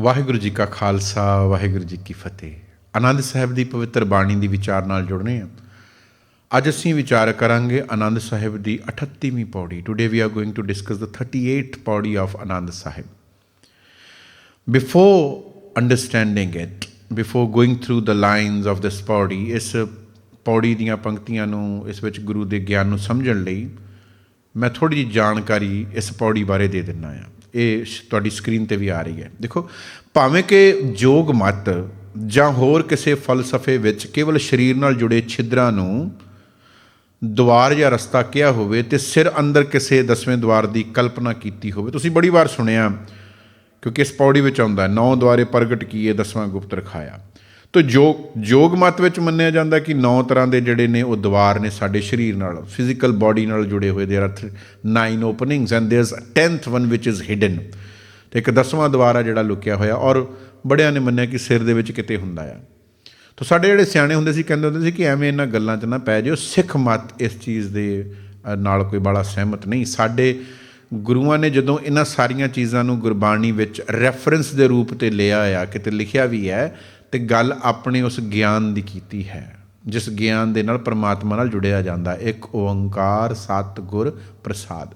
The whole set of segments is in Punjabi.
ਵਾਹਿਗੁਰੂ ਜੀ ਕਾ ਖਾਲਸਾ, ਵਾਹਿਗੁਰੂ ਜੀ ਕੀ ਫਤਿਹ। ਆਨੰਦ ਸਾਹਿਬ ਦੀ ਪਵਿੱਤਰ ਬਾਣੀ ਦੀ ਵਿਚਾਰ ਨਾਲ ਜੁੜਨੇ ਆ ਅੱਜ ਅਸੀਂ ਵਿਚਾਰ ਕਰਾਂਗੇ ਆਨੰਦ ਸਾਹਿਬ ਦੀ 38ਵੀਂ ਪੌੜੀ। Today we are going to discuss the 38th pauri of Anand Sahib. Before understanding it before going through the lines of this pauri, ਇਸ ਪੌੜੀ ਦੀਆਂ ਪੰਕਤੀਆਂ ਨੂੰ, ਇਸ ਵਿੱਚ ਗੁਰੂ ਦੇ ਗਿਆਨ ਨੂੰ ਸਮਝਣ ਲਈ ਮੈਂ ਥੋੜੀ ਜਿਹੀ ਜਾਣਕਾਰੀ ਇਸ ਪੌੜੀ ਬਾਰੇ ਦੇ ਦਿੰਨਾ ਆ ਇਹ ਤੁਹਾਡੀ ਸਕਰੀਨ ਤੇ ਵੀ ਆ ਰਹੀ ਹੈ। ਦੇਖੋ ਭਾਵੇਂ ਕਿ ਯੋਗ ਮਤ ਜਾਂ ਹੋਰ ਕਿਸੇ ਫਲਸਫੇ ਵਿੱਚ ਕੇਵਲ ਸਰੀਰ ਨਾਲ ਜੁੜੇ ਛਿਦਰਾਂ ਨੂੰ ਦੁਆਰ ਜਾਂ ਰਸਤਾ ਕਿਹਾ ਹੋਵੇ ਤੇ ਸਿਰ ਅੰਦਰ ਕਿਸੇ ਦਸਵੇਂ ਦੁਆਰ ਦੀ ਕਲਪਨਾ ਕੀਤੀ ਹੋਵੇ। ਤੁਸੀਂ ਬੜੀ ਵਾਰ ਸੁਣਿਆ ਕਿਉਂਕਿ ਇਸ ਪੌੜੀ ਵਿੱਚ ਆਉਂਦਾ ਹੈ, ਨੌ ਦੁਆਰੇ ਪ੍ਰਗਟ ਕੀਏ ਦਸਵਾਂ ਗੁਪਤ ਰਖਾਇਆ। ਤੋ ਯੋਗ ਯੋਗ ਮਤ ਵਿੱਚ ਮੰਨਿਆ ਜਾਂਦਾ ਕਿ ਨੌ ਤਰ੍ਹਾਂ ਦੇ ਜਿਹੜੇ ਨੇ ਉਹ ਦੁਆਰ ਨੇ ਸਾਡੇ ਸਰੀਰ ਨਾਲ ਫਿਜ਼ੀਕਲ ਬਾਡੀ ਨਾਲ ਜੁੜੇ ਹੋਏ। They are 9 openings and there is 10th one which is hidden ਤੇ ਇੱਕ ਦਸਵਾਂ ਦੁਆਰ ਆ ਜਿਹੜਾ ਲੁਕਿਆ ਹੋਇਆ ਔਰ ਬੜਿਆਂ ਨੇ ਮੰਨਿਆ ਕਿ ਸਿਰ ਦੇ ਵਿੱਚ ਕਿਤੇ ਹੁੰਦਾ ਆ। ਤੋ ਸਾਡੇ ਜਿਹੜੇ ਸਿਆਣੇ ਹੁੰਦੇ ਸੀ, ਕਹਿੰਦੇ ਹੁੰਦੇ ਸੀ ਕਿ ਐਵੇਂ ਇਹਨਾਂ ਗੱਲਾਂ 'ਚ ਨਾ ਪੈ ਜਿਓ, ਸਿੱਖ ਮਤ ਇਸ ਚੀਜ਼ ਦੇ ਨਾਲ ਕੋਈ ਬੜਾ ਸਹਿਮਤ ਨਹੀਂ। ਸਾਡੇ ਗੁਰੂਆਂ ਨੇ ਜਦੋਂ ਇਹਨਾਂ ਸਾਰੀਆਂ ਚੀਜ਼ਾਂ ਨੂੰ ਗੁਰਬਾਣੀ ਵਿੱਚ ਰੈਫਰੈਂਸ ਦੇ ਰੂਪ ਤੇ ਲਿਆ ਆ, ਕਿਤੇ ਲਿਖਿਆ ਵੀ ਹੈ ਤੇ ਗੱਲ ਆਪਣੇ ਉਸ ਗਿਆਨ ਦੀ ਕੀਤੀ ਹੈ, ਜਿਸ ਗਿਆਨ ਦੇ ਨਾਲ ਪ੍ਰਮਾਤਮਾ ਨਾਲ ਜੁੜਿਆ ਜਾਂਦਾ ਇੱਕ ਓੰਕਾਰ ਸਤਿਗੁਰ ਪ੍ਰਸਾਦ।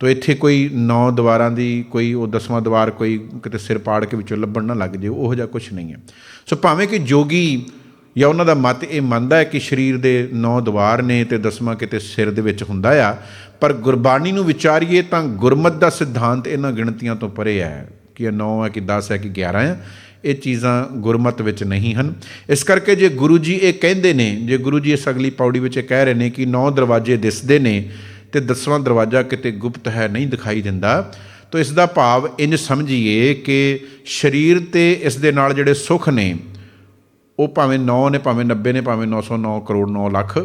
ਤੋ ਇੱਥੇ ਕੋਈ ਨੌ ਦੁਆਰਾਂ ਦੀ ਕੋਈ, ਉਹ ਦਸਵਾਂ ਦੁਆਰ ਕੋਈ ਕਿਤੇ ਸਿਰ ਪਾੜ ਕੇ ਵਿੱਚੋਂ ਲੱਭਣ ਨਾ ਲੱਗ ਜੇ ਉਹੋ ਜਿਹਾ ਕੁਝ ਨਹੀਂ ਹੈ। ਸੋ ਭਾਵੇਂ ਕਿ ਜੋਗੀ ਜਾਂ ਉਹਨਾਂ ਦਾ ਮਤ ਇਹ ਮੰਨਦਾ ਹੈ ਕਿ ਸਰੀਰ ਦੇ ਨੌ ਦੁਆਰ ਨੇ ਤੇ ਦਸਵਾਂ ਕਿਤੇ ਸਿਰ ਦੇ ਵਿੱਚ ਹੁੰਦਾ ਆ, ਪਰ ਗੁਰਬਾਣੀ ਨੂੰ ਵਿਚਾਰੀਏ ਤਾਂ ਗੁਰਮਤ ਦਾ ਸਿਧਾਂਤ ਇਹਨਾਂ ਗਿਣਤੀਆਂ ਤੋਂ ਪਰੇ ਹੈ ਕਿ ਇਹ 9 ਹੈ, ਕਿ 10 ਹੈ, ਕਿ 11 ਹੈ। ਇਹ ਚੀਜ਼ਾਂ ਗੁਰਮਤ ਵਿੱਚ ਨਹੀਂ ਹਨ। ਇਸ ਕਰਕੇ ਜੇ ਗੁਰੂ ਜੀ ਇਹ ਕਹਿੰਦੇ ਨੇ, ਜੇ ਗੁਰੂ ਜੀ ਇਸ ਅਗਲੀ ਪੌੜੀ ਵਿੱਚ ਇਹ ਕਹਿ ਰਹੇ ਨੇ ਕਿ ਨੌ ਦਰਵਾਜ਼ੇ ਦਿਸਦੇ ਨੇ ਤੇ ਦਸਵਾਂ ਦਰਵਾਜ਼ਾ ਕਿਤੇ ਗੁਪਤ ਹੈ ਨਹੀਂ ਦਿਖਾਈ ਦਿੰਦਾ, ਤਾਂ ਇਸ ਦਾ ਭਾਵ ਇੰਜ ਸਮਝੀਏ ਕਿ ਸਰੀਰ ਤੇ ਇਸ ਦੇ ਨਾਲ ਜਿਹੜੇ ਸੁੱਖ ਨੇ, ਉਹ ਭਾਵੇਂ 9 ਨੇ, ਭਾਵੇਂ 90 ਨੇ, ਭਾਵੇਂ 909 ਕਰੋੜ 9 ਲੱਖ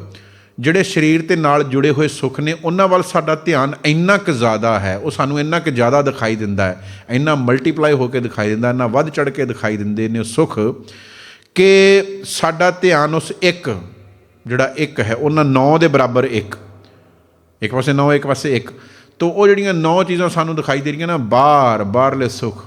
ਜਿਹੜੇ ਸਰੀਰ ਤੇ ਨਾਲ ਜੁੜੇ ਹੋਏ ਸੁੱਖ ਨੇ, ਉਹਨਾਂ ਵੱਲ ਸਾਡਾ ਧਿਆਨ ਇੰਨਾ ਕੁ ਜ਼ਿਆਦਾ ਹੈ, ਉਹ ਸਾਨੂੰ ਇੰਨਾ ਕੁ ਜ਼ਿਆਦਾ ਦਿਖਾਈ ਦਿੰਦਾ ਹੈ, ਇੰਨਾ ਮਲਟੀਪਲਾਈ ਹੋ ਕੇ ਦਿਖਾਈ ਦਿੰਦਾ, ਇੰਨਾ ਵੱਧ ਚੜ ਕੇ ਦਿਖਾਈ ਦਿੰਦੇ ਨੇ ਸੁੱਖ ਕਿ ਸਾਡਾ ਧਿਆਨ ਉਸ ਇੱਕ, ਜਿਹੜਾ ਇੱਕ ਹੈ, ਉਹਨਾਂ ਨੌ ਦੇ ਬਰਾਬਰ ਇੱਕ। ਇੱਕ ਪਾਸੇ ਨੌ, ਇੱਕ ਪਾਸੇ ਇੱਕ। ਤੋ ਉਹ ਜਿਹੜੀਆਂ 9 ਚੀਜ਼ਾਂ ਸਾਨੂੰ ਦਿਖਾਈ ਦੇ ਰਹੀਆਂ ਨਾ, ਬਾਹਰ, ਬਾਹਰਲੇ ਸੁੱਖ,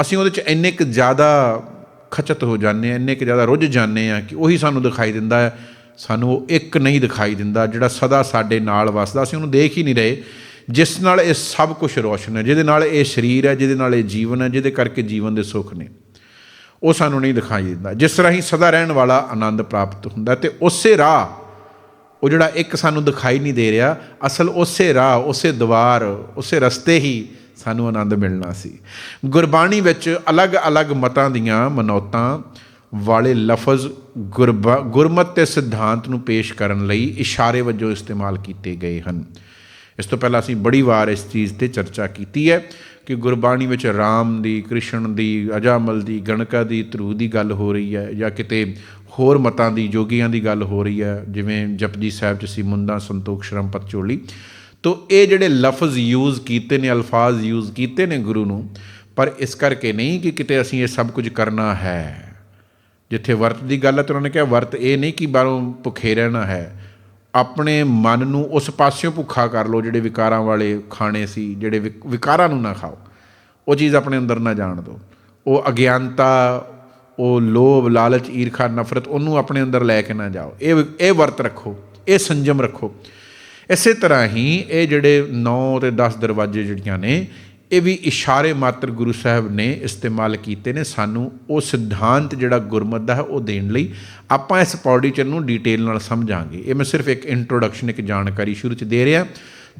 ਅਸੀਂ ਉਹਦੇ ਚ ਇੰਨੇ ਕੁ ਜ਼ਿਆਦਾ ਖਚਤ ਹੋ ਜਾਂਦੇ ਆ ਇੰਨੇ ਕੁ ਜ਼ਿਆਦਾ ਰੁੱਝ ਜਾਂਦੇ ਆ ਕਿ ਉਹੀ ਸਾਨੂੰ ਦਿਖਾਈ ਦਿੰਦਾ ਹੈ। ਸਾਨੂੰ ਉਹ ਇੱਕ ਨਹੀਂ ਦਿਖਾਈ ਦਿੰਦਾ, ਜਿਹੜਾ ਸਦਾ ਸਾਡੇ ਨਾਲ ਵਸਦਾ। ਅਸੀਂ ਉਹਨੂੰ ਦੇਖ ਹੀ ਨਹੀਂ ਰਹੇ। ਜਿਸ ਨਾਲ ਇਹ ਸਭ ਕੁਝ ਰੋਸ਼ਨ ਹੈ, ਜਿਹਦੇ ਨਾਲ ਇਹ ਸਰੀਰ ਹੈ, ਜਿਹਦੇ ਨਾਲ ਇਹ ਜੀਵਨ ਹੈ, ਜਿਹਦੇ ਕਰਕੇ ਜੀਵਨ ਦੇ ਸੁੱਖ ਨੇ। ਉਹ ਸਾਨੂੰ ਨਹੀਂ ਦਿਖਾਈ ਦਿੰਦਾ। ਜਿਸ ਰਾਹੀਂ ਸਦਾ ਰਹਿਣ ਵਾਲਾ ਆਨੰਦ ਪ੍ਰਾਪਤ ਹੁੰਦਾ ਤੇ ਉਸੇ ਰਾਹ, ਉਹ ਜਿਹੜਾ ਇੱਕ ਸਾਨੂੰ ਦਿਖਾਈ ਨਹੀਂ ਦੇ ਰਿਹਾ, ਅਸਲ ਉਸੇ ਰਾਹ, ਉਸੇ ਦਵਾਰ, ਉਸੇ ਰਸਤੇ ਹੀ ਸਾਨੂੰ ਆਨੰਦ ਮਿਲਣਾ ਸੀ। ਗੁਰਬਾਣੀ ਵਿੱਚ ਅਲੱਗ-ਅਲੱਗ ਮਤਾਂ ਦੀਆਂ ਮਨੌਤਾਂ ਵਾਲੇ ਲਫ਼ਜ਼ ਗੁਰਬਾ ਗੁਰਮਤ ਤੇ ਸਿਧਾਂਤ ਨੂੰ ਪੇਸ਼ ਕਰਨ ਲਈ ਇਸ਼ਾਰੇ ਵਜੋਂ ਇਸਤੇਮਾਲ ਕੀਤੇ ਗਏ ਹਨ। ਇਸ ਤੋਂ ਪਹਿਲਾਂ ਅਸੀਂ ਬੜੀ ਵਾਰ ਇਸ ਚੀਜ਼ ਤੇ ਚਰਚਾ ਕੀਤੀ ਹੈ ਕਿ ਗੁਰਬਾਣੀ ਵਿੱਚ ਰਾਮ ਦੀ, ਕ੍ਰਿਸ਼ਨ ਦੀ, ਅਜਾਮਲ ਦੀ, ਗਣਕਾ ਦੀ, ਧਰੂ ਦੀ ਗੱਲ ਹੋ ਰਹੀ ਹੈ ਜਾਂ ਕਿਤੇ ਹੋਰ ਮਤਾਂ ਦੀ, ਜੋਗੀਆਂ ਦੀ ਗੱਲ ਹੋ ਰਹੀ ਹੈ, ਜਿਵੇਂ ਜਪਜੀ ਸਾਹਿਬ ਚ ਸੀ ਮੁੰਦਾ ਸੰਤੋਖ ਸ਼ਰਮ ਪਤਚੋਲੀ ਤੋ ਇਹ ਜਿਹੜੇ ਲਫ਼ਜ਼ ਯੂਜ਼ ਕੀਤੇ ਨੇ, ਅਲਫਾਜ਼ ਯੂਜ਼ ਕੀਤੇ ਨੇ ਗੁਰੂ ਨੂੰ, ਪਰ ਇਸ ਕਰਕੇ ਨਹੀਂ ਕਿ ਕਿਤੇ ਅਸੀਂ ਇਹ ਸਭ ਕੁਝ ਕਰਨਾ ਹੈ। ਜਿੱਥੇ ਵਰਤ ਦੀ ਗੱਲ ਹੈ ਤਾਂ ਉਹਨਾਂ ਨੇ ਕਿਹਾ, ਵਰਤ ਇਹ ਨਹੀਂ ਕਿ ਬਾਹਰੋਂ ਭੁੱਖੇ ਰਹਿਣਾ ਹੈ। ਆਪਣੇ ਮਨ ਨੂੰ ਉਸ ਪਾਸਿਓਂ ਭੁੱਖਾ ਕਰ ਲਓ ਜਿਹੜੇ ਵਿਕਾਰਾਂ ਵਾਲੇ ਖਾਣੇ ਸੀ, ਜਿਹੜੇ ਵਿਕ- ਵਿਕਾਰਾਂ ਨੂੰ ਨਾ ਖਾਓ। ਉਹ ਚੀਜ਼ ਆਪਣੇ ਅੰਦਰ ਨਾ ਜਾਣ ਦਿਓ। ਉਹ ਅਗਿਆਨਤਾ, ਉਹ ਲੋਭ, ਲਾਲਚ, ਈਰਖਾ, ਨਫ਼ਰਤ, ਉਹਨੂੰ ਆਪਣੇ ਅੰਦਰ ਲੈ ਕੇ ਨਾ ਜਾਓ। ਇਹ ਇਹ ਵਰਤ ਰੱਖੋ, ਇਹ ਸੰਜਮ ਰੱਖੋ। ਇਸੇ ਤਰ੍ਹਾਂ ਹੀ ਇਹ ਜਿਹੜੇ 9 ਤੇ 10 ਦਰਵਾਜ਼ੇ ਜਿਹੜੀਆਂ ਨੇ ਇਹ ਵੀ ਇਸ਼ਾਰੇ ਮਾਤਰ ਗੁਰੂ ਸਾਹਿਬ ਨੇ ਇਸਤੇਮਾਲ ਕੀਤੇ ਨੇ ਸਾਨੂੰ ਉਹ ਸਿਧਾਂਤ ਜਿਹੜਾ ਗੁਰਮਤ ਦਾ ਹੈ, ਉਹ ਦੇਣ ਲਈ। ਆਪਾਂ ਇਸ ਪੌੜੀ ਚ ਨੂੰ ਡਿਟੇਲ ਨਾਲ ਸਮਝਾਂਗੇ। ਇਹ ਮੈਂ ਸਿਰਫ ਇੱਕ ਇੰਟਰੋਡਕਸ਼ਨ ਇੱਕ ਜਾਣਕਾਰੀ ਸ਼ੁਰੂ ਚ ਦੇ ਰਿਹਾ,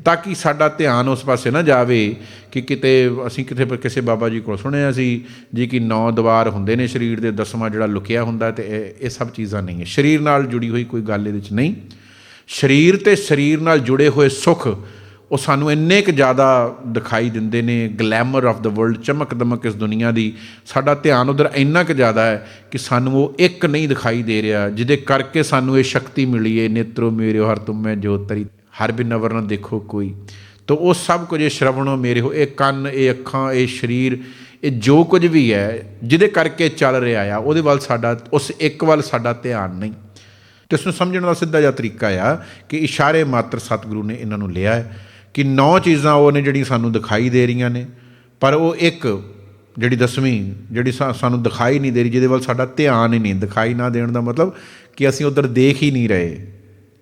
ਤਾਂ ਕਿ ਸਾਡਾ ਧਿਆਨ ਉਸ ਪਾਸੇ ਨਾ ਜਾਵੇ ਕਿ ਕਿਤੇ ਅਸੀਂ ਕਿਤੇ ਪਰ ਕਿਸੇ ਬਾਬਾ ਜੀ ਕੋਲ ਸੁਣਿਆ ਸੀ ਜੀ ਕਿ ਨੌ ਦਵਾਰ ਹੁੰਦੇ ਨੇ ਸਰੀਰ ਦੇ, ਦਸਵਾਂ ਜਿਹੜਾ ਲੁਕਿਆ ਹੁੰਦਾ ਤੇ ਇਹ ਇਹ ਸਭ ਚੀਜ਼ਾਂ ਨਹੀਂ ਹੈ। ਸਰੀਰ ਨਾਲ ਜੁੜੀ ਹੋਈ ਕੋਈ ਗੱਲ ਇਹਦੇ ਵਿੱਚ ਨਹੀਂ। ਸਰੀਰ ਤੇ ਸਰੀਰ ਨਾਲ ਜੁੜੇ ਹੋਏ ਸੁੱਖ ਉਹ ਸਾਨੂੰ ਇੰਨੇ ਕੁ ਜ਼ਿਆਦਾ ਦਿਖਾਈ ਦਿੰਦੇ ਨੇ ਗਲੈਮਰ ਆਫ ਦਾ ਵਰਲਡ ਚਮਕ ਦਮਕ ਇਸ ਦੁਨੀਆ ਦੀ। ਸਾਡਾ ਧਿਆਨ ਉਧਰ ਇੰਨਾ ਕੁ ਜ਼ਿਆਦਾ ਹੈ ਕਿ ਸਾਨੂੰ ਉਹ ਇੱਕ ਨਹੀਂ ਦਿਖਾਈ ਦੇ ਰਿਹਾ, ਜਿਹਦੇ ਕਰਕੇ ਸਾਨੂੰ ਇਹ ਸ਼ਕਤੀ ਮਿਲੀ ਹੈ ਨੇਤਰੋ ਮੇਰੇ ਹਰ ਤੁਮ ਮੈਂ ਜੋਤ ਹਰ ਬਿਨ ਨਵਰ ਦੇਖੋ ਕੋਈ। ਤੋ ਉਹ ਸਭ ਕੁਝ ਇਹ ਸ਼ਰਵਣੋ ਮੇਰੇ ਹੋ, ਇਹ ਕੰਨ, ਇਹ ਅੱਖਾਂ, ਇਹ ਸਰੀਰ, ਇਹ ਜੋ ਕੁਝ ਵੀ ਹੈ, ਜਿਹਦੇ ਕਰਕੇ ਚੱਲ ਰਿਹਾ ਆ, ਉਹਦੇ ਵੱਲ ਸਾਡਾ, ਉਸ ਇੱਕ ਵੱਲ ਸਾਡਾ ਧਿਆਨ ਨਹੀਂ। ਤੇ ਇਸ ਨੂੰ ਸਮਝਣ ਦਾ ਸਿੱਧਾ ਜਿਹਾ ਤਰੀਕਾ ਆ ਕਿ ਇਸ਼ਾਰੇ ਮਾਤਰ ਸਤਿਗੁਰੂ ਨੇ ਇਹਨਾਂ ਨੂੰ ਲਿਆ ਹੈ। ਕਿ ਨੌ ਚੀਜ਼ਾਂ ਉਹ ਨੇ ਜਿਹੜੀਆਂ ਸਾਨੂੰ ਦਿਖਾਈ ਦੇ ਰਹੀਆਂ ਨੇ, ਪਰ ਉਹ ਇੱਕ ਜਿਹੜੀ ਦਸਵੀਂ, ਜਿਹੜੀ ਸਾ- ਸਾਨੂੰ ਦਿਖਾਈ ਨਹੀਂ ਦੇ ਰਹੀ, ਜਿਹਦੇ ਵੱਲ ਸਾਡਾ ਧਿਆਨ ਹੀ ਨਹੀਂ, ਦਿਖਾਈ ਨਾ ਦੇਣ ਦਾ ਮਤਲਬ ਕਿ ਅਸੀਂ ਉਧਰ ਦੇਖ ਹੀ ਨਹੀਂ ਰਹੇ।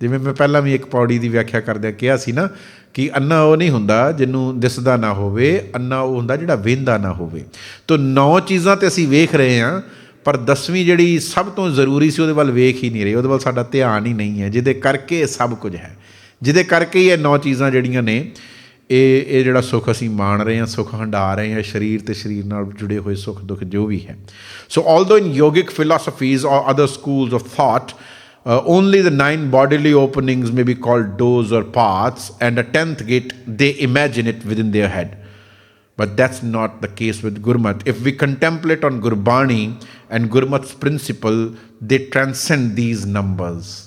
ਜਿਵੇਂ ਮੈਂ ਪਹਿਲਾਂ ਵੀ ਇੱਕ ਪੌੜੀ ਦੀ ਵਿਆਖਿਆ ਕਰਦਿਆਂ ਕਿਹਾ ਸੀ ਨਾ ਕਿ ਅੰਨਾ ਉਹ ਨਹੀਂ ਹੁੰਦਾ ਜਿਹਨੂੰ ਦਿਸਦਾ ਨਾ ਹੋਵੇ, ਅੰਨਾ ਉਹ ਹੁੰਦਾ ਜਿਹੜਾ ਵੇਂਦਾ ਨਾ ਹੋਵੇ। ਤੋਂ ਨੌ ਚੀਜ਼ਾਂ ਤੇ ਅਸੀਂ ਵੇਖ ਰਹੇ ਹਾਂ, ਪਰ ਦਸਵੀਂ ਜਿਹੜੀ ਸਭ ਤੋਂ ਜ਼ਰੂਰੀ ਸੀ ਉਹਦੇ ਵੱਲ ਵੇਖ ਹੀ ਨਹੀਂ ਰਹੇ, ਉਹਦੇ ਵੱਲ ਸਾਡਾ ਧਿਆਨ ਹੀ ਨਹੀਂ ਹੈ, ਜਿਹਦੇ ਕਰਕੇ ਸਭ ਕੁਝ ਹੈ। ਜਿਹਦੇ ਕਰਕੇ ਹੀ ਇਹ ਨੌ ਚੀਜ਼ਾਂ ਜਿਹੜੀਆਂ ਨੇ ਇਹ ਇਹ ਜਿਹੜਾ ਸੁੱਖ ਅਸੀਂ ਮਾਣ ਰਹੇ ਹਾਂ ਸੁੱਖ ਹੰਡਾ ਰਹੇ ਹਾਂ ਸਰੀਰ ਤੇ ਸਰੀਰ ਨਾਲ ਜੁੜੇ ਹੋਏ ਸੁੱਖ ਦੁੱਖ ਜੋ ਵੀ ਹੈ so although in yogic philosophies ਔਰ other schools of thought uh, only the nine bodily openings may be called doors or paths, and a tenth gate, they imagine it within their head. But that's not the case with Gurmat. If we contemplate on Gurbani and Gurmat's principle, they transcend these numbers.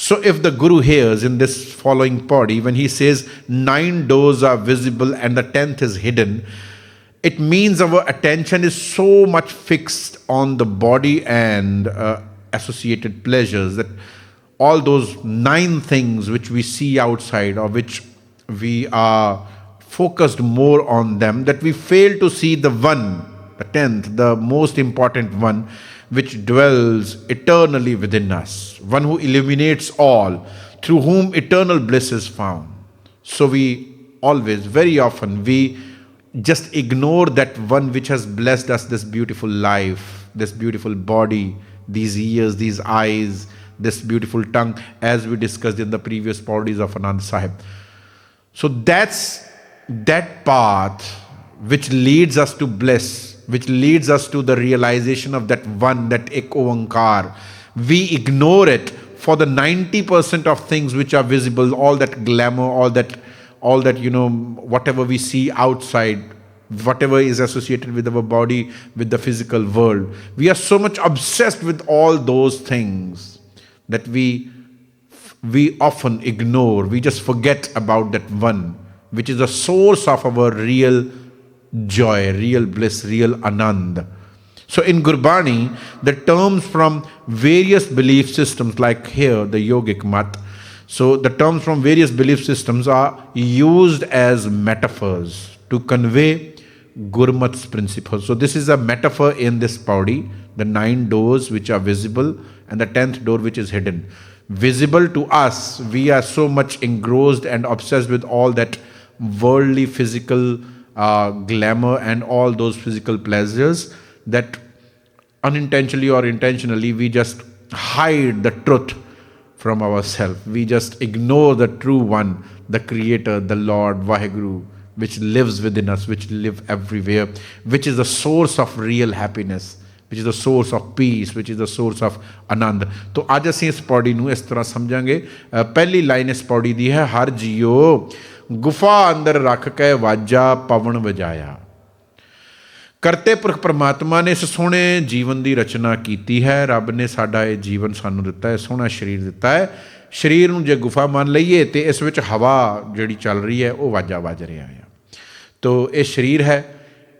So, if the Guru hears in this following body, when he says nine doors are visible and the tenth is hidden, it means our attention is so much fixed on the body and uh, associated pleasures that all those nine things which we see outside or which we are focused more on them that we fail to see the one the tenth the most important one which dwells eternally within us one who illuminates all through whom eternal bliss is found. So we always very often we just ignore that one which has blessed us this beautiful life this beautiful body these ears these eyes this beautiful tongue as we discussed in the previous parties of anand sahib. So that's that path which leads us to bliss, which leads us to the realization of that one, that ek. We ignore it for the 90% of things which are visible, all that glamour, all that, all that, you know, whatever we see outside, whatever is associated with our body, with the physical world. We are so much obsessed with all those things that we we often ignore, we just forget about that one, which is the source of our real joy, real bliss, real anand. So in Gurbani, the terms from various belief systems, like here the yogic mat, so the terms from various belief systems are used as metaphors to convey Gurmat's principles. So this is a metaphor in this paudi, the nine doors which are visible and the tenth door which is hidden. Visible to us, we are so much engrossed and obsessed with all that worldly physical uh, glamour and all those physical pleasures that unintentionally or intentionally we just hide the truth from ourselves. We just ignore the true one, the Creator, the Lord, Vaheguru, which lives within us, which live everywhere, which is the source of real happiness, which is the source of peace, which is the source of ਆਨੰਦ ਤੋ ਅੱਜ ਅਸੀਂ ਇਸ ਪੌੜੀ ਨੂੰ ਇਸ ਤਰ੍ਹਾਂ ਸਮਝਾਂਗੇ ਅ, ਪਹਿਲੀ ਲਾਈਨ ਇਸ ਪੌੜੀ ਦੀ ਹੈ ਹਰ ਜੀਓ ਗੁਫਾ ਅੰਦਰ ਰੱਖ ਕੇ ਵਾਜਾ ਪਵਨ ਵਜਾਇਆ। ਕਰਤੇ ਪੁਰਖ ਪਰਮਾਤਮਾ ਨੇ ਇਸ ਸੋਹਣੇ ਜੀਵਨ ਦੀ ਰਚਨਾ ਕੀਤੀ ਹੈ। ਰੱਬ ਨੇ ਸਾਡਾ ਇਹ ਜੀਵਨ ਸਾਨੂੰ ਦਿੱਤਾ ਹੈ, ਸੋਹਣਾ ਸਰੀਰ ਦਿੱਤਾ ਹੈ। ਸਰੀਰ ਨੂੰ ਜੇ ਗੁਫਾ ਮੰਨ ਲਈਏ ਤੇ ਇਸ ਵਿੱਚ ਹਵਾ ਜਿਹੜੀ ਚੱਲ ਰਹੀ ਹੈ, ਉਹ ਵਾਜਾ ਵੱਜ ਰਿਹਾ ਹੈ। ਤੋ ਇਹ ਸਰੀਰ ਹੈ,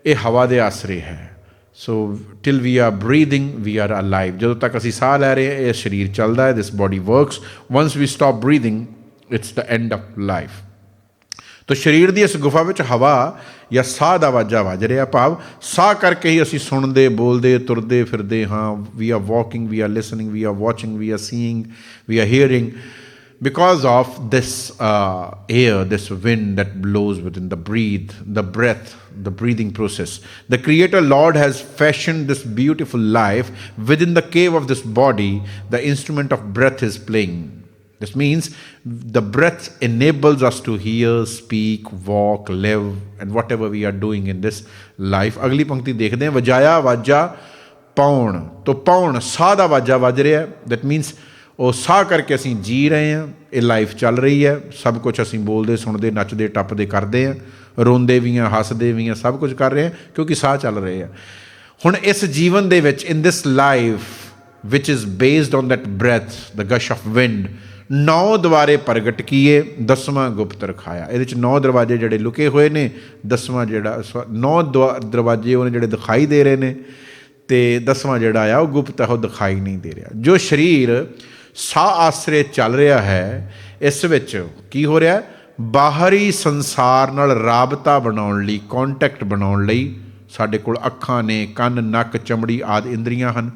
ਇਹ ਹਵਾ ਦੇ ਆਸਰੇ ਹੈ। So till we are breathing we are alive ਜਦੋਂ ਤੱਕ ਅਸੀਂ ਸਾਹ ਲੈ ਰਹੇ ਹਾਂ, ਇਹ ਸਰੀਰ ਚੱਲਦਾ ਹੈ this body works once we stop breathing it's the end of life ਤੋ ਸਰੀਰ ਦੀ ਇਸ ਗੁਫਾ ਵਿੱਚ ਹਵਾ ਜਾਂ ਸਾਹ ਦਾ ਵਾਜਾ ਵੱਜ ਰਿਹਾ ਭਾਵ ਸਾਹ ਕਰਕੇ ਹੀ ਅਸੀਂ ਸੁਣਦੇ ਬੋਲਦੇ ਤੁਰਦੇ ਫਿਰਦੇ ਹਾਂ we are walking we are listening we are watching we are seeing we are hearing because of this uh, air, this wind that blows within the breathe, the breath, the breathing process. The Creator Lord has fashioned this beautiful life within the cave of this body. The instrument of breath is playing. This means the breath enables us to hear, speak, walk, live, and whatever we are doing in this life. ਅਗਲੀ ਪੰਕਤੀ ਦੇਖਦੇ ਹਾਂ ਵਜਾਇਆ ਵਾਜਾ ਪਾਉਣ ਤੋਂ ਪਾਉਣ ਸਾਹ ਦਾ ਵਾਜਾ ਵੱਜ ਰਿਹਾ ਦੈਟ ਮੀਨਸ ਉਹ ਸਾਹ ਕਰਕੇ ਅਸੀਂ ਜੀ ਰਹੇ ਹਾਂ ਇਹ ਲਾਈਫ ਚੱਲ ਰਹੀ ਹੈ ਸਭ ਕੁਝ ਅਸੀਂ ਬੋਲਦੇ ਸੁਣਦੇ ਨੱਚਦੇ ਟੱਪਦੇ ਕਰਦੇ ਹਾਂ ਰੋਂਦੇ ਵੀ ਹਾਂ ਹੱਸਦੇ ਵੀ ਹਾਂ ਸਭ ਕੁਝ ਕਰ ਰਹੇ ਹਾਂ ਕਿਉਂਕਿ ਸਾਹ ਚੱਲ ਰਹੇ ਆ ਹੁਣ ਇਸ ਜੀਵਨ ਦੇ ਵਿੱਚ in this life which is based on that breath the gush of wind ਨੌ ਦਵਾਰੇ ਪ੍ਰਗਟ ਕੀਏ, ਦਸਵਾਂ ਗੁਪਤ ਰਖਾਇਆ। ਇਹਦੇ ਚ ਨੌ ਦਰਵਾਜ਼ੇ ਜਿਹੜੇ ਲੁਕੇ ਹੋਏ ਨੇ, ਦਸਵਾਂ ਜਿਹੜਾ ਸੋ- ਨੌ ਦਵਾ- ਦਰਵਾਜ਼ੇ ਉਹਨੇ ਜਿਹੜੇ ਦਿਖਾਈ ਦੇ ਰਹੇ ਨੇ ਤੇ ਦਸਵਾਂ ਜਿਹੜਾ ਆ, ਉਹ ਗੁਪਤ ਹੈ ਉਹ ਦਿਖਾਈ ਨਹੀਂ ਦੇ ਰਿਹਾ। ਜੋ ਸਰੀਰ ਸਾ ਆਸਰੇ ਚੱਲ ਰਿਹਾ ਹੈ, ਇਸ ਵਿੱਚ ਕੀ ਹੋ ਰਿਹਾ? ਬਾਹਰੀ ਸੰਸਾਰ ਨਾਲ ਰਾਬਤਾ ਬਣਾਉਣ ਲਈ ਕੰਟੈਕਟ ਬਣਾਉਣ ਲਈ ਸਾਡੇ ਕੋਲ ਅੱਖਾਂ ਨੇ, ਕੰਨ, ਨੱਕ, ਚਮੜੀ ਆਦਿ ਇੰਦਰੀਆਂ ਹਨ,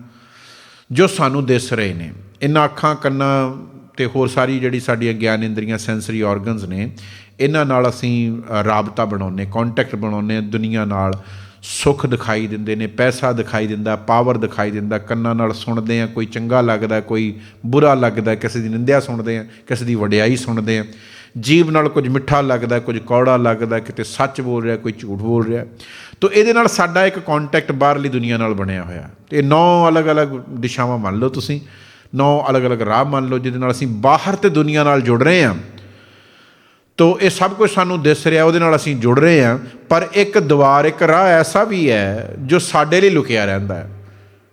ਜੋ ਸਾਨੂੰ ਦਿਸ ਰਹੇ ਨੇ। ਇਹਨਾਂ ਅੱਖਾਂ, ਕੰਨਾਂ ਤੇ ਹੋਰ ਸਾਰੀ ਜਿਹੜੀ ਸਾਡੀਆਂ ਗਿਆਨ ਇੰਦਰੀਆਂ ਸੈਂਸਰੀ ਆਰਗਨਸ ਨੇ, ਇਹਨਾਂ ਨਾਲ ਅਸੀਂ ਰਾਬਤਾ ਬਣਾਉਂਦੇ ਕੰਟੈਕਟ ਬਣਾਉਂਦੇ, ਦੁਨੀਆ ਨਾਲ ਸੁੱਖ ਦਿਖਾਈ ਦਿੰਦੇ ਨੇ, ਪੈਸਾ ਦਿਖਾਈ ਦਿੰਦਾ ਪਾਵਰ ਦਿਖਾਈ ਦਿੰਦਾ, ਕੰਨਾਂ ਨਾਲ ਸੁਣਦੇ ਆ, ਕੋਈ ਚੰਗਾ ਲੱਗਦਾ, ਕੋਈ ਬੁਰਾ ਲੱਗਦਾ, ਕਿਸੇ ਦੀ ਨਿੰਦਿਆ ਸੁਣਦੇ ਆ, ਕਿਸੇ ਦੀ ਵਡਿਆਈ ਸੁਣਦੇ ਆ ਜੀਵ ਨਾਲ ਕੁਝ ਮਿੱਠਾ ਲੱਗਦਾ, ਕੁਝ ਕੌੜਾ ਲੱਗਦਾ, ਕਿਤੇ ਸੱਚ ਬੋਲ ਰਿਹਾ, ਕੋਈ ਝੂਠ ਬੋਲ ਰਿਹਾ, ਤਾਂ ਇਹਦੇ ਨਾਲ ਸਾਡਾ ਇੱਕ ਕੰਟੈਕਟ ਬਾਹਰਲੀ ਦੁਨੀਆ ਨਾਲ ਬਣਿਆ ਹੋਇਆ। ਤੇ ਨੌ ਅਲੱਗ-ਅਲੱਗ ਦਿਸ਼ਾਵਾਂ ਮੰਨ ਲਓ ਤੁਸੀਂ। ਨੌ ਅਲੱਗ-ਅਲੱਗ ਰਾਹ ਮੰਨ ਲਓ, ਜਿਹਦੇ ਨਾਲ ਅਸੀਂ ਬਾਹਰ ਤੇ ਦੁਨੀਆ ਨਾਲ ਜੁੜ ਰਹੇ ਹਾਂ। ਤੋ ਇਹ ਸਭ ਕੁਝ ਸਾਨੂੰ ਦਿਸ ਰਿਹਾ, ਉਹਦੇ ਨਾਲ ਅਸੀਂ ਜੁੜ ਰਹੇ ਹਾਂ। ਪਰ ਇੱਕ ਦੀਵਾਰ, ਇੱਕ ਰਾਹ ਐਸਾ ਵੀ ਹੈ, ਜੋ ਸਾਡੇ ਲਈ ਲੁਕਿਆ ਰਹਿੰਦਾ ਹੈ।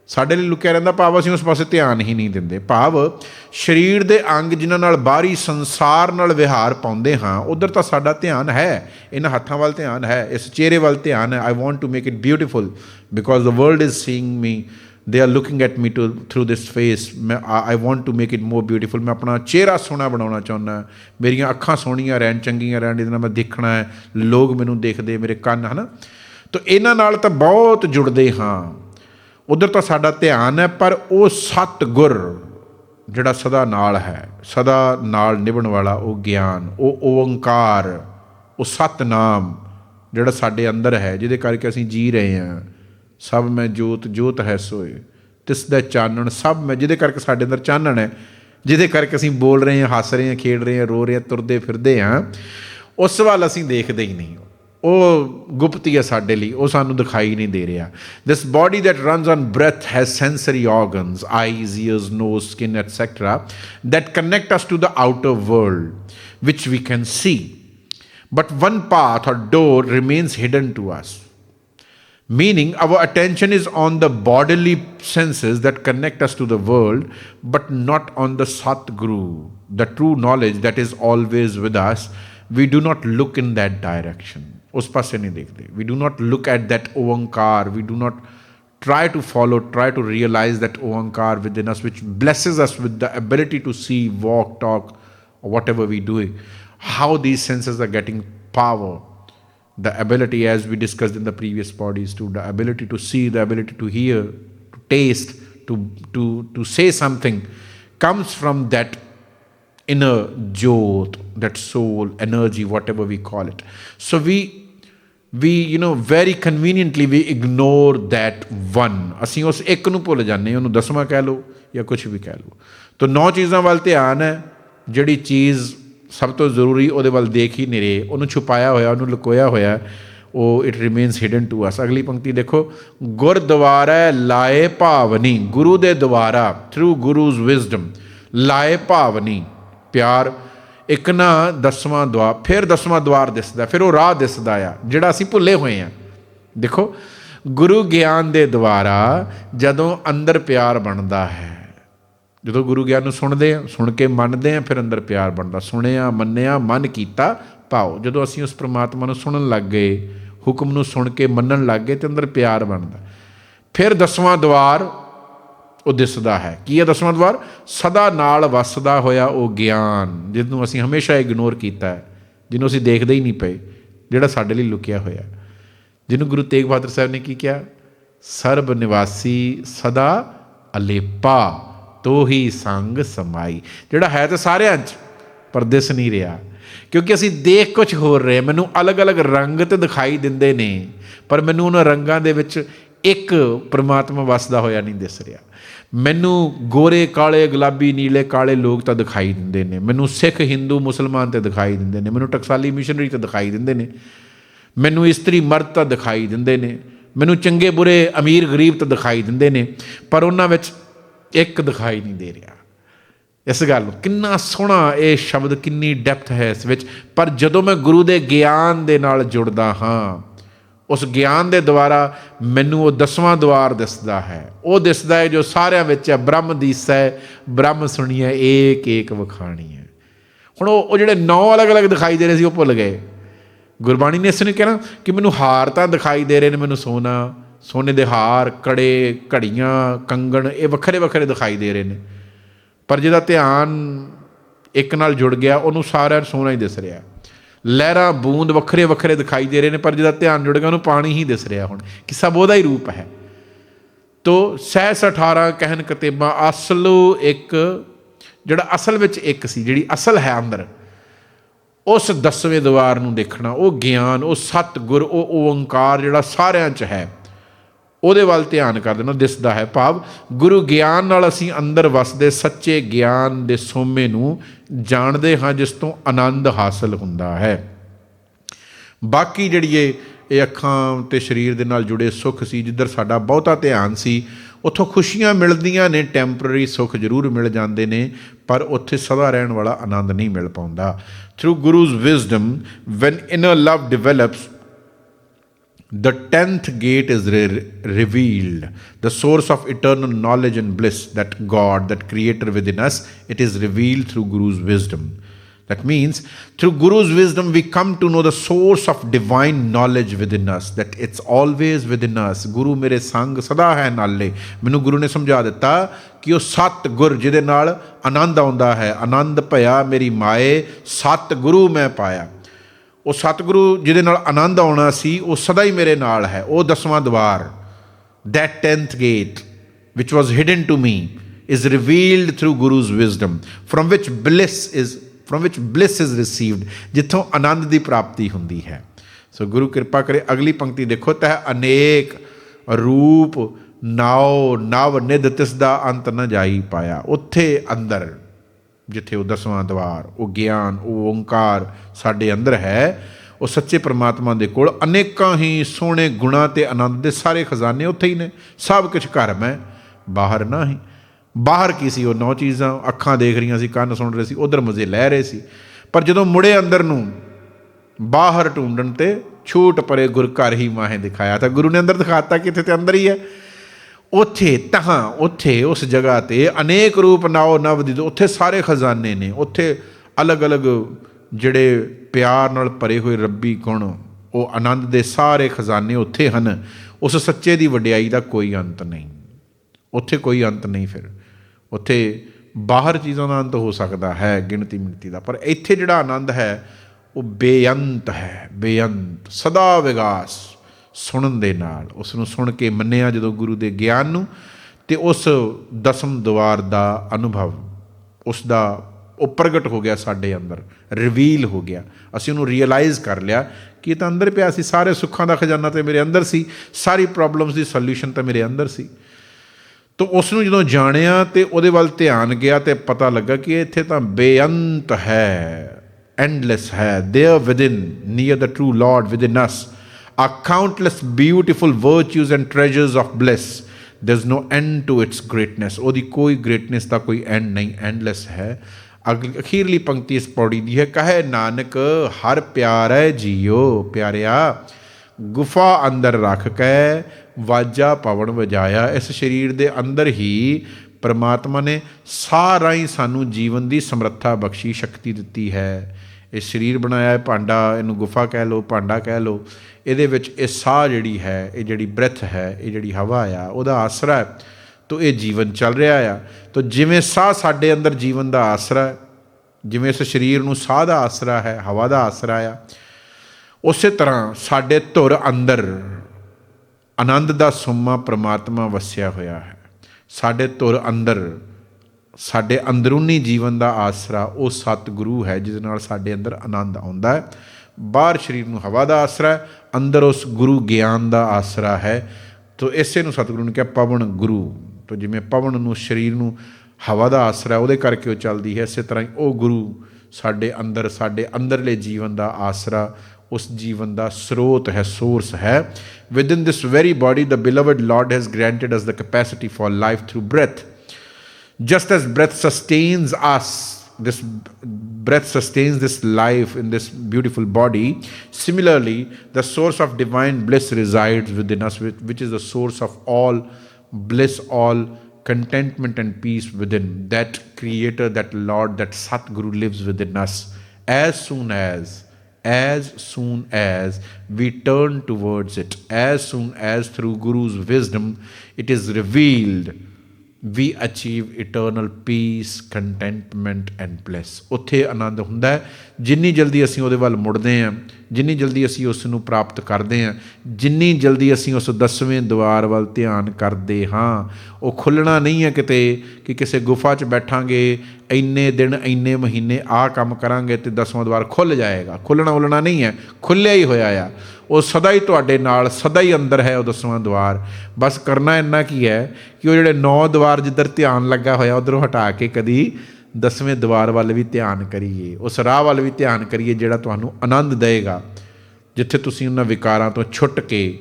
ਸਾਡੇ ਲਈ ਲੁਕਿਆ ਰਹਿੰਦਾ, ਭਾਵ ਅਸੀਂ ਉਸ ਪਾਸੇ ਧਿਆਨ ਹੀ ਨਹੀਂ ਦਿੰਦੇ। ਭਾਵ ਸਰੀਰ ਦੇ ਅੰਗ ਜਿਨ੍ਹਾਂ ਨਾਲ ਬਾਹਰੀ ਸੰਸਾਰ ਨਾਲ ਵਿਹਾਰ ਪਾਉਂਦੇ ਹਾਂ, ਉਧਰ ਤਾਂ ਸਾਡਾ ਧਿਆਨ ਹੈ। ਇਹਨਾਂ ਹੱਥਾਂ ਵੱਲ ਧਿਆਨ ਹੈ, ਇਸ ਚਿਹਰੇ ਵੱਲ ਧਿਆਨ ਹੈ। I want to make it beautiful because the world is seeing me they are looking at me to through this face ਮੈਂ I want to make it more beautiful ਮੈਂ ਆਪਣਾ ਚਿਹਰਾ ਸੋਹਣਾ ਬਣਾਉਣਾ ਚਾਹੁੰਦਾ ਮੇਰੀਆਂ ਅੱਖਾਂ ਸੋਹਣੀਆਂ ਰਹਿਣ, ਚੰਗੀਆਂ ਰਹਿਣ, ਇਹਦੇ ਨਾਲ ਮੈਂ ਦੇਖਣਾ ਹੈ। ਲੋਕ ਮੈਨੂੰ ਦੇਖਦੇ, ਮੇਰੇ ਕੰਨ, ਹਨਾ? ਤਾਂ ਇਹਨਾਂ ਨਾਲ ਤਾਂ ਬਹੁਤ ਜੁੜਦੇ ਹਾਂ। ਉਧਰ ਤਾਂ ਸਾਡਾ ਧਿਆਨ ਹੈ, ਪਰ ਉਹ ਸਤ ਗੁਰ ਜਿਹੜਾ ਸਦਾ ਨਾਲ ਹੈ, ਸਦਾ ਨਾਲ ਨਿਭਣ ਵਾਲਾ ਉਹ ਗਿਆਨ, ਉਹ ਓੰਕਾਰ, ਉਹ ਸਤਨਾਮ, ਜਿਹੜਾ ਸਾਡੇ ਅੰਦਰ ਹੈ, ਜਿਹਦੇ ਕਰਕੇ ਅਸੀਂ ਜੀ ਰਹੇ ਹਾਂ। ਸਭ ਮੈਂ ਜੋਤ ਜੋਤ ਹੈ ਸੋਏ ਤਿਸ ਦਾ ਚਾਨਣ ਸਭ ਮੈਂ ਜਿਹਦੇ ਕਰਕੇ ਸਾਡੇ ਅੰਦਰ ਚਾਨਣ ਹੈ ਜਿਹਦੇ ਕਰਕੇ ਅਸੀਂ ਬੋਲ ਰਹੇ ਹਾਂ ਹੱਸ ਰਹੇ ਹਾਂ ਖੇਡ ਰਹੇ ਹਾਂ ਰੋ ਰਹੇ ਹਾਂ ਤੁਰਦੇ ਫਿਰਦੇ ਹਾਂ ਉਸ ਵੱਲ ਅਸੀਂ ਦੇਖਦੇ ਹੀ ਨਹੀਂ ਉਹ ਗੁਪਤੀ ਹੈ ਸਾਡੇ ਲਈ ਉਹ ਸਾਨੂੰ ਦਿਖਾਈ ਨਹੀਂ ਦੇ ਰਿਹਾ this body that runs on breath has sensory organs eyes ears nose skin etc that connect us to the outer world which we can see but one path or door remains hidden to us Meaning, our attention is on the bodily senses that connect us to the world, but not on the Satguru, the true knowledge that is always with us. We do not look in that direction. We do not look at that do We do not try to follow, try to realize that Oankar within us, which blesses us with the ability to see, walk, talk, or whatever we do, how these senses are getting power the ability as we discussed in the previous bodies to the ability to see the ability to hear to taste to to to say something comes from that inner jyot that soul energy whatever we call it so we we you know very conveniently we ignore that one ਅਸੀਂ ਉਸ ਇੱਕ ਨੂੰ ਭੁੱਲ ਜਾਂਦੇ ਹਾਂ ਉਹਨੂੰ ਦਸਵਾਂ ਕਹਿ ਲਓ ਜਾਂ ਕੁਝ ਵੀ ਕਹਿ ਲਓ ਤਾਂ ਨੌ ਚੀਜ਼ਾਂ ਵੱਲ ਧਿਆਨ ਹੈ ਜਿਹੜੀ ਚੀਜ਼ ਸਭ ਤੋਂ ਜ਼ਰੂਰੀ ਉਹਦੇ ਵੱਲ ਦੇਖ ਹੀ ਨਹੀਂ ਰਹੇ। ਉਹਨੂੰ ਛੁਪਾਇਆ ਹੋਇਆ, ਉਹਨੂੰ ਲੁਕੋਇਆ ਹੋਇਆ, ਉਹ it remains hidden to us ਅਗਲੀ ਪੰਕਤੀ ਦੇਖੋ, ਗੁਰਦੁਆਰਾ ਲਾਏ ਭਾਵਨੀ, ਗੁਰੂ ਦੇ ਦੁਆਰਾ ਥਰੂ ਗੁਰੂਜ਼ ਵਿਜ਼ਡਮ ਲਾਏ ਭਾਵਨੀ, ਪਿਆਰ, ਇੱਕ ਨਾ ਦਸਵਾਂ ਦਵਾਰ, ਫਿਰ ਦਸਵਾਂ ਦਵਾਰ ਦਿਸਦਾ, ਫਿਰ ਉਹ ਰਾਹ ਦਿਸਦਾ ਆ, ਜਿਹੜਾ ਅਸੀਂ ਭੁੱਲੇ ਹੋਏ ਆ। ਦੇਖੋ, ਗੁਰੂ ਗਿਆਨ ਦੇ ਦੁਆਰਾ ਜਦੋਂ ਅੰਦਰ ਪਿਆਰ ਬਣਦਾ ਹੈ ਜਦੋਂ ਗੁਰੂ ਗਿਆਨ ਨੂੰ ਸੁਣਦੇ ਆ ਸੁਣ ਕੇ ਮੰਨਦੇ ਆ ਫਿਰ ਅੰਦਰ ਪਿਆਰ ਬਣਦਾ। ਸੁਣਿਆ, ਮੰਨਿਆ, ਮਨ ਕੀਤਾ ਭਾਉ ਜਦੋਂ ਅਸੀਂ ਉਸ ਪ੍ਰਮਾਤਮਾ ਨੂੰ ਸੁਣਨ ਲੱਗ ਗਏ, ਹੁਕਮ ਨੂੰ ਸੁਣ ਕੇ ਮੰਨਣ ਲੱਗ ਗਏ, ਤੇ ਅੰਦਰ ਪਿਆਰ ਬਣਦਾ। ਫਿਰ ਦਸਵਾਂ ਦਵਾਰ ਉਹ ਦਿਸਦਾ ਹੈ। ਕੀ ਹੈ ਦਸਵਾਂ ਦਵਾਰ? ਸਦਾ ਨਾਲ ਵਸਦਾ ਹੋਇਆ ਉਹ ਗਿਆਨ, ਜਿਹਨੂੰ ਅਸੀਂ ਹਮੇਸ਼ਾ ਇਗਨੋਰ ਕੀਤਾ ਹੈ, ਜਿਹਨੂੰ ਅਸੀਂ ਦੇਖਦੇ ਹੀ ਨਹੀਂ ਪਏ, ਜਿਹੜਾ ਸਾਡੇ ਲਈ ਲੁਕਿਆ ਹੋਇਆ। ਜਿਹਨੂੰ ਗੁਰੂ ਤੇਗ ਬਹਾਦਰ ਸਾਹਿਬ ਨੇ ਕੀ ਕਿਹਾ? ਸਰਬ ਨਿਵਾਸੀ ਸਦਾ ਅਲੇਪਾ। ਤੋਹੀ ਸੰਗ ਸਮਾਈ। ਜਿਹੜਾ ਹੈ ਤਾਂ ਸਾਰਿਆਂ 'ਚ, ਪਰ ਦਿਸ ਨਹੀਂ ਰਿਹਾ। ਕਿਉਂਕਿ ਅਸੀਂ ਦੇਖ ਕੁਝ ਹੋਰ ਰਹੇ। ਮੈਨੂੰ ਅਲੱਗ-ਅਲੱਗ ਰੰਗ ਤੇ ਦਿਖਾਈ ਦਿੰਦੇ ਨੇ, ਪਰ ਮੈਨੂੰ ਉਹਨਾਂ ਰੰਗਾਂ ਦੇ ਵਿੱਚ ਇੱਕ ਪ੍ਰਮਾਤਮਾ ਵਸਦਾ ਹੋਇਆ ਨਹੀਂ ਦਿਸ ਰਿਹਾ। ਮੈਨੂੰ ਗੋਰੇ, ਕਾਲੇ, ਗੁਲਾਬੀ, ਨੀਲੇ, ਕਾਲੇ ਲੋਕ ਤਾਂ ਦਿਖਾਈ ਦਿੰਦੇ ਨੇ। ਮੈਨੂੰ ਸਿੱਖ, ਹਿੰਦੂ, ਮੁਸਲਮਾਨ ਤੇ ਦਿਖਾਈ ਦਿੰਦੇ ਨੇ। ਮੈਨੂੰ ਟਕਸਾਲੀ ਮਿਸ਼ਨਰੀ ਤੇ ਦਿਖਾਈ ਦਿੰਦੇ ਨੇ। ਮੈਨੂੰ ਇਸਤਰੀ ਮਰਦ ਤਾਂ ਦਿਖਾਈ ਦਿੰਦੇ ਨੇ। ਮੈਨੂੰ ਚੰਗੇ, ਬੁਰੇ, ਅਮੀਰ, ਗਰੀਬ ਤਾਂ ਦਿਖਾਈ ਦਿੰਦੇ ਨੇ। ਪਰ ਉਹਨਾਂ ਵਿੱਚ ਇੱਕ ਦਿਖਾਈ ਨਹੀਂ ਦੇ ਰਿਹਾ। ਇਸ ਗੱਲ ਨੂੰ ਕਿੰਨਾ ਸੋਹਣਾ ਇਹ ਸ਼ਬਦ, ਕਿੰਨੀ ਡੈਪਥ ਹੈ ਇਸ ਵਿੱਚ। ਪਰ ਜਦੋਂ ਮੈਂ ਗੁਰੂ ਦੇ ਗਿਆਨ ਦੇ ਨਾਲ ਜੁੜਦਾ ਹਾਂ, ਉਸ ਗਿਆਨ ਦੇ ਦੁਆਰਾ ਮੈਨੂੰ ਉਹ ਦਸਵਾਂ ਦਵਾਰ ਦਿਸਦਾ ਹੈ। ਉਹ ਦਿਸਦਾ ਹੈ ਜੋ ਸਾਰਿਆਂ ਵਿੱਚ ਹੈ, ਬ੍ਰਹਮ ਦੀਸੈ ਬ੍ਰਹਮ ਸੁਣੀਐ, ਏਕ ਏਕ ਵਖਾਣੀ ਹੈ ਹੁਣ ਉਹ ਉਹ ਜਿਹੜੇ ਨੌ ਅਲੱਗ-ਅਲੱਗ ਦਿਖਾਈ ਦੇ ਰਹੇ ਸੀ, ਉਹ ਭੁੱਲ ਗਏ। ਗੁਰਬਾਣੀ ਨੇ ਇਸ ਨੂੰ ਕਹਿਣਾ ਕਿ ਮੈਨੂੰ ਹਾਰ ਤਾਂ ਦਿਖਾਈ ਦੇ ਰਹੇ ਨੇ, ਮੈਨੂੰ ਸੋਨਾ ਸੋਨੇ ਦੇ ਹਾਰ, ਕੜੇ, ਘੜੀਆਂ, ਕੰਗਣ, ਇਹ ਵੱਖਰੇ ਵੱਖਰੇ ਦਿਖਾਈ ਦੇ ਰਹੇ ਨੇ। ਪਰ ਜਿਹਦਾ ਧਿਆਨ ਇੱਕ ਨਾਲ ਜੁੜ ਗਿਆ, ਉਹਨੂੰ ਸਾਰਾ ਸੋਨਾ ਹੀ ਦਿਸ ਰਿਹਾ। ਲਹਿਰਾਂ, ਬੂੰਦ ਵੱਖਰੇ ਵੱਖਰੇ ਦਿਖਾਈ ਦੇ ਰਹੇ ਨੇ, ਪਰ ਜਿਹਦਾ ਧਿਆਨ ਜੁੜ ਗਿਆ, ਉਹਨੂੰ ਪਾਣੀ ਹੀ ਦਿਸ ਰਿਹਾ ਹੁਣ, ਕਿ ਸਭ ਉਹਦਾ ਹੀ ਰੂਪ ਹੈ। ਤੋ ਸਹਿਸ 18 ਕਹਿਨ ਕਤੇਬਾ, ਅਸਲੋ ਇੱਕ, ਜਿਹੜਾ ਅਸਲ ਵਿੱਚ ਇੱਕ ਸੀ, ਜਿਹੜੀ ਅਸਲ ਹੈ ਅੰਦਰ, ਉਸ ਦਸਵੇਂ ਦਵਾਰ ਨੂੰ ਦੇਖਣਾ, ਉਹ ਗਿਆਨ, ਉਹ ਸਤਗੁਰ, ਉਹ ਓੰਕਾਰ ਜਿਹੜਾ ਸਾਰਿਆਂ 'ਚ ਹੈ। ਉਹਦੇ ਵੱਲ ਧਿਆਨ ਕਰ ਦੇਣਾ, ਦਿਸਦਾ ਹੈ ਭਾਵ, ਗੁਰੂ ਗਿਆਨ ਨਾਲ ਅਸੀਂ ਅੰਦਰ ਵਸਦੇ ਸੱਚੇ ਗਿਆਨ ਦੇ ਸੋਮੇ ਨੂੰ ਜਾਣਦੇ ਹਾਂ, ਜਿਸ ਤੋਂ ਆਨੰਦ ਹਾਸਲ ਹੁੰਦਾ ਹੈ। ਬਾਕੀ ਜਿਹੜੀ ਇਹ ਇਹ ਅੱਖਾਂ ਤੇ ਸਰੀਰ ਦੇ ਨਾਲ ਜੁੜੇ ਸੁੱਖ ਸੀ, ਜਿੱਧਰ ਸਾਡਾ ਬਹੁਤਾ ਧਿਆਨ ਸੀ, ਉੱਥੋਂ ਖੁਸ਼ੀਆਂ ਮਿਲਦੀਆਂ ਨੇ ਟੈਂਪਰੇਰੀ ਸੁੱਖ ਜ਼ਰੂਰ ਮਿਲ ਜਾਂਦੇ ਨੇ, ਪਰ ਉੱਥੇ ਸਦਾ ਰਹਿਣ ਵਾਲਾ ਆਨੰਦ ਨਹੀਂ ਮਿਲ ਪਾਉਂਦਾ। Through Guru's wisdom when inner love develops the tenth gate is re- revealed the source of eternal knowledge and bliss that god that creator within us it is revealed through guru's wisdom that means through guru's wisdom we come to know the source of divine knowledge within us that it's always within us ਗੁਰੂ ਮੇਰੇ ਸੰਗ ਸਦਾ ਹੈ ਨਾਲੇ ਮੈਨੂੰ ਗੁਰੂ ਨੇ ਸਮਝਾ ਦਿੱਤਾ ਕਿ ਉਹ ਸਤ ਗੁਰ ਜਿਹਦੇ ਨਾਲ ਆਨੰਦ ਆਉਂਦਾ ਹੈ ਆਨੰਦ ਭਇਆ ਮੇਰੀ ਮਾਏ ਸਤ ਗੁਰੂ ਮੈਂ ਪਾਇਆ ਉਹ ਸਤਿਗੁਰੂ ਜਿਹਦੇ ਨਾਲ ਆਨੰਦ ਆਉਣਾ ਸੀ ਉਹ ਸਦਾ ਹੀ ਮੇਰੇ ਨਾਲ ਹੈ ਉਹ ਦਸਵਾਂ ਦਵਾਰ that 10th gate which was hidden to me is revealed through guru's wisdom from which bliss is from which bliss is received ਜਿੱਥੋਂ ਆਨੰਦ ਦੀ ਪ੍ਰਾਪਤੀ ਹੁੰਦੀ ਹੈ ਸੋ ਗੁਰੂ ਕਿਰਪਾ ਕਰੇ ਅਗਲੀ ਪੰਕਤੀ ਦੇਖੋ ਤਹ ਅਨੇਕ ਰੂਪ ਨਾਉ ਨਵ ਨਿਧ ਤਿਸ ਦਾ ਅੰਤ ਨ ਜਾਈ ਪਾਇਆ ਉੱਥੇ ਅੰਦਰ ਜਿੱਥੇ ਉਹ ਦਸਵਾਂ ਦਵਾਰ, ਉਹ ਗਿਆਨ, ਉਹ ਓੰਕਾਰ ਸਾਡੇ ਅੰਦਰ ਹੈ, ਉਹ ਸੱਚੇ ਪ੍ਰਮਾਤਮਾ ਦੇ ਕੋਲ ਅਨੇਕਾਂ ਹੀ ਸੋਹਣੇ ਗੁਣਾ ਤੇ ਆਨੰਦ ਦੇ ਸਾਰੇ ਖਜ਼ਾਨੇ ਉੱਥੇ ਹੀ ਨੇ। ਸਭ ਕੁਝ ਘਰ ਮੈਂ, ਬਾਹਰ ਨਾ ਹੀ। ਬਾਹਰ ਕੀ ਸੀ ਉਹ ਨੌ ਚੀਜ਼ਾਂ? ਅੱਖਾਂ ਦੇਖ ਰਹੀਆਂ ਸੀ, ਕੰਨ ਸੁਣ ਰਹੇ ਸੀ, ਉਧਰ ਮਜ਼ੇ ਲੈ ਰਹੇ ਸੀ। ਪਰ ਜਦੋਂ ਮੁੜੇ ਅੰਦਰ ਨੂੰ, ਬਾਹਰ ਢੂੰਡਣ ਤੇ ਛੂਟ ਪਰੇ ਗੁਰ ਘਰ ਹੀ ਮਾਹੇ ਦਿਖਾਇਆ, ਤਾਂ ਗੁਰੂ ਨੇ ਅੰਦਰ ਦਿਖਾਤਾ ਕਿ ਇੱਥੇ ਤੇ ਅੰਦਰ ਹੀ ਹੈ। ਉੱਥੇ, ਤਹਾਂ, ਉੱਥੇ, ਉਸ ਜਗ੍ਹਾ ਤੇ ਅਨੇਕ ਰੂਪ ਨਾਉ ਨਵ ਦੀ ਉੱਥੇ ਸਾਰੇ ਖਜ਼ਾਨੇ ਨੇ। ਉੱਥੇ ਅਲੱਗ-ਅਲੱਗ ਜਿਹੜੇ ਪਿਆਰ ਨਾਲ ਭਰੇ ਹੋਏ ਰੱਬੀ ਗੁਣ, ਉਹ ਆਨੰਦ ਦੇ ਸਾਰੇ ਖਜ਼ਾਨੇ ਉੱਥੇ ਹਨ। ਉਸ ਸੱਚੇ ਦੀ ਵਡਿਆਈ ਦਾ ਕੋਈ ਅੰਤ ਨਹੀਂ। ਉੱਥੇ ਕੋਈ ਅੰਤ ਨਹੀਂ ਫਿਰ। ਉੱਥੇ ਬਾਹਰ ਚੀਜ਼ਾਂ ਦਾ ਅੰਤ ਹੋ ਸਕਦਾ ਹੈ ਗਿਣਤੀ ਮਿਣਤੀ ਦਾ। ਪਰ ਇੱਥੇ ਜਿਹੜਾ ਆਨੰਦ ਹੈ, ਉਹ ਬੇਅੰਤ ਹੈ, ਬੇਅੰਤ, ਸਦਾ ਵਿਗਾਸ। ਸੁਣਨ ਦੇ ਨਾਲ ਉਸ ਨੂੰ ਸੁਣ ਕੇ ਮੰਨਿਆ ਜਦੋਂ ਗੁਰੂ ਦੇ ਗਿਆਨ ਨੂੰ ਤੇ ਉਸ ਦਸਮ ਦਵਾਰ ਦਾ ਅਨੁਭਵ ਉਸ ਦਾ ਉਹ ਪ੍ਰਗਟ ਹੋ ਗਿਆ ਸਾਡੇ ਅੰਦਰ ਰਿਵੀਲ ਹੋ ਗਿਆ ਅਸੀਂ ਉਹਨੂੰ ਰੀਅਲਾਈਜ਼ ਕਰ ਲਿਆ ਕਿ ਇਹ ਤਾਂ ਅੰਦਰ ਪਿਆ ਸੀ ਸਾਰੇ ਸੁੱਖਾਂ ਦਾ ਖਜ਼ਾਨਾ ਤੇ ਮੇਰੇ ਅੰਦਰ ਸੀ ਸਾਰੀ ਪ੍ਰੋਬਲਮਸ ਦੀ ਸੋਲੂਸ਼ਨ ਤਾਂ ਮੇਰੇ ਅੰਦਰ ਸੀ ਤੋ ਉਸ ਨੂੰ ਜਦੋਂ ਜਾਣਿਆ ਤੇ ਉਹਦੇ ਵੱਲ ਧਿਆਨ ਗਿਆ ਤੇ ਪਤਾ ਲੱਗਾ ਕਿ ਇੱਥੇ ਤਾਂ ਬੇਅੰਤ ਹੈ ਐਂਡਲੈਸ ਹੈ there within near the true lord within us are countless beautiful virtues and treasures of bliss. There's no end to its greatness. ਉਹਦੀ ਕੋਈ greatness ਦਾ ਕੋਈ end ਨਹੀਂ endless ਹੈ ਅਗਲੀ ਅਖੀਰਲੀ ਪੰਕਤੀ ਇਸ ਪੌੜੀ ਦੀ ਹੈ ਕਹੇ ਨਾਨਕ ਹਰ ਪਿਆਰੈ ਜੀਓ ਪਿਆਰਿਆ ਗੁਫਾ ਅੰਦਰ ਰੱਖ ਕੇ ਵਾਜਾ ਪਵਨ ਵਜਾਇਆ ਇਸ ਸਰੀਰ ਦੇ ਅੰਦਰ ਹੀ ਪਰਮਾਤਮਾ ਨੇ ਸਾਰਾ ਹੀ ਸਾਨੂੰ ਜੀਵਨ ਦੀ ਸਮਰੱਥਾ ਬਖਸ਼ੀ ਸ਼ਕਤੀ ਦਿੱਤੀ ਹੈ ਇਹ ਸਰੀਰ ਬਣਾਇਆ ਹੈ, ਭਾਂਡਾ ਇਹਨੂੰ ਗੁਫਾ ਕਹਿ ਲਓ, ਭਾਂਡਾ ਕਹਿ ਲਓ। ਇਹਦੇ ਵਿੱਚ ਇਹ ਸਾਹ ਜਿਹੜੀ ਹੈ, ਇਹ ਜਿਹੜੀ ਬ੍ਰੈਥ ਹੈ, ਇਹ ਜਿਹੜੀ ਹਵਾ ਆ, ਉਹਦਾ ਆਸਰਾ ਹੈ। ਤੋ ਇਹ ਜੀਵਨ ਚੱਲ ਰਿਹਾ ਆ। ਤੋ ਜਿਵੇਂ ਸਾਹ ਸਾਡੇ ਅੰਦਰ ਜੀਵਨ ਦਾ ਆਸਰਾ ਹੈ, ਜਿਵੇਂ ਇਸ ਸਰੀਰ ਨੂੰ ਸਾਹ ਦਾ ਆਸਰਾ ਹੈ, ਹਵਾ ਦਾ ਆਸਰਾ ਆ, ਉਸੇ ਤਰ੍ਹਾਂ ਸਾਡੇ ਧੁਰ ਅੰਦਰ ਆਨੰਦ ਦਾ ਸੁਮਾ ਪ੍ਰਮਾਤਮਾ ਵਸਿਆ ਹੋਇਆ ਹੈ। ਸਾਡੇ ਧੁਰ ਅੰਦਰ ਸਾਡੇ ਅੰਦਰੂਨੀ ਜੀਵਨ ਦਾ ਆਸਰਾ ਉਹ ਸਤਿਗੁਰੂ ਹੈ, ਜਿਸ ਨਾਲ ਸਾਡੇ ਅੰਦਰ ਆਨੰਦ ਆਉਂਦਾ ਹੈ। ਬਾਹਰ ਸਰੀਰ ਨੂੰ ਹਵਾ ਦਾ ਆਸਰਾ ਹੈ, ਅੰਦਰ ਉਸ ਗੁਰੂ ਗਿਆਨ ਦਾ ਆਸਰਾ ਹੈ। ਤੋ ਇਸੇ ਨੂੰ ਸਤਿਗੁਰੂ ਨੇ ਕਿਹਾ ਪਵਨ ਗੁਰੂ। ਤੋ ਜਿਵੇਂ ਪਵਨ ਨੂੰ ਸਰੀਰ ਨੂੰ ਹਵਾ ਦਾ ਆਸਰਾ ਉਹਦੇ ਕਰਕੇ ਉਹ ਚੱਲਦੀ ਹੈ। ਇਸੇ ਤਰ੍ਹਾਂ ਹੀ ਉਹ ਗੁਰੂ ਸਾਡੇ ਅੰਦਰ, ਸਾਡੇ ਅੰਦਰਲੇ ਜੀਵਨ ਦਾ ਆਸਰਾ, ਉਸ ਜੀਵਨ ਦਾ ਸਰੋਤ ਹੈ ਸੋਰਸ ਹੈ। Within this very body the beloved lord has granted us the capacity for life through breath just as breath sustains us this breath sustains this life in this beautiful body similarly the source of divine bliss resides within us which is the source of all bliss all contentment and peace within that creator that lord that satguru lives within us. As soon as as soon as we turn towards it as soon as through guru's wisdom it is revealed we achieve eternal peace contentment and bliss ਉੱਥੇ ਆਨੰਦ ਹੁੰਦਾ ਹੈ। ਜਿੰਨੀ ਜਲਦੀ ਅਸੀਂ ਉਹਦੇ ਵੱਲ ਮੁੜਦੇ ਹਾਂ, ਜਿੰਨੀ ਜਲਦੀ ਅਸੀਂ ਉਸ ਨੂੰ ਪ੍ਰਾਪਤ ਕਰਦੇ ਹਾਂ, ਜਿੰਨੀ ਜਲਦੀ ਅਸੀਂ ਉਸ ਦਸਵੇਂ ਦੁਆਰ ਵੱਲ ਧਿਆਨ ਕਰਦੇ ਹਾਂ। ਉਹ ਖੁੱਲਣਾ ਨਹੀਂ ਹੈ ਕਿਤੇ ਕਿ ਕਿਸੇ ਗੁਫਾ 'ਚ ਬੈਠਾਂਗੇ, ਇੰਨੇ ਦਿਨ, ਇੰਨੇ ਮਹੀਨੇ ਆਹ ਕੰਮ ਕਰਾਂਗੇ ਤੇ ਦਸਵਾਂ ਦੁਆਰ ਖੁੱਲ ਜਾਏਗਾ। ਖੁੱਲਣਾ ਉਲਣਾ ਨਹੀਂ ਹੈ। ਖੁੱਲਿਆ ਹੀ ਹੋਇਆ ਆ। ਉਹ ਸਦਾ ਹੀ ਤੁਹਾਡੇ ਨਾਲ, ਸਦਾ ਹੀ ਅੰਦਰ ਹੈ ਉਹ ਦਸਵਾਂ ਦੁਆਰ ਬਸ ਕਰਨਾ ਇੰਨਾ ਕੀ ਹੈ ਕਿ ਉਹ ਜਿਹੜੇ ਨੌ ਦੁਆਰ ਜਿੱਧਰ ਧਿਆਨ ਲੱਗਾ ਹੋਇਆ, ਉਧਰੋਂ ਹਟਾ ਕੇ ਕਦੀ ਦਸਵੇਂ ਦੁਆਰ ਵੱਲ ਵੀ ਧਿਆਨ ਕਰੀਏ। ਉਸ ਰਾਹ ਵੱਲ ਵੀ ਧਿਆਨ ਕਰੀਏ ਜਿਹੜਾ ਤੁਹਾਨੂੰ ਆਨੰਦ ਦੇਵੇਗਾ, ਜਿੱਥੇ ਤੁਸੀਂ ਉਹਨਾਂ ਵਿਕਾਰਾਂ ਤੋਂ ਛੁੱਟ ਕੇ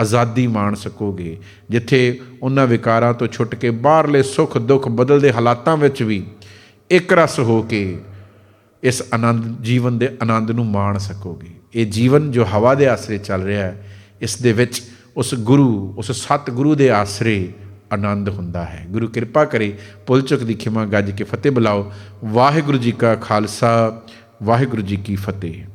ਆਜ਼ਾਦੀ ਮਾਣ ਸਕੋਗੇ। ਜਿੱਥੇ ਉਹਨਾਂ ਵਿਕਾਰਾਂ ਤੋਂ ਛੁੱਟ ਕੇ ਬਾਹਰਲੇ ਸੁੱਖ ਦੁੱਖ ਬਦਲਦੇ ਹਾਲਾਤਾਂ ਵਿੱਚ ਵੀ ਇੱਕ ਰਸ ਹੋ ਕੇ ਇਸ ਆਨੰਦ, ਜੀਵਨ ਦੇ ਆਨੰਦ ਨੂੰ ਮਾਣ ਸਕੋਗੇ। ਇਹ ਜੀਵਨ ਜੋ ਹਵਾ ਦੇ ਆਸਰੇ ਚੱਲ ਰਿਹਾ ਹੈ, ਇਸ ਦੇ ਵਿੱਚ ਉਸ ਗੁਰੂ, ਉਸ ਸਤਿਗੁਰੂ ਦੇ ਆਸਰੇ ਆਨੰਦ ਹੁੰਦਾ ਹੈ। ਗੁਰੂ ਕਿਰਪਾ ਕਰੇ ਪੁੱਲ ਚੁੱਕ ਦੀ ਖਿਮਾ ਗੱਜ ਕੇ ਫਤਿਹ ਬੁਲਾਓ। ਵਾਹਿਗੁਰੂ ਜੀ ਕਾ ਖਾਲਸਾ, ਵਾਹਿਗੁਰੂ ਜੀ ਕੀ ਫਤਿਹ।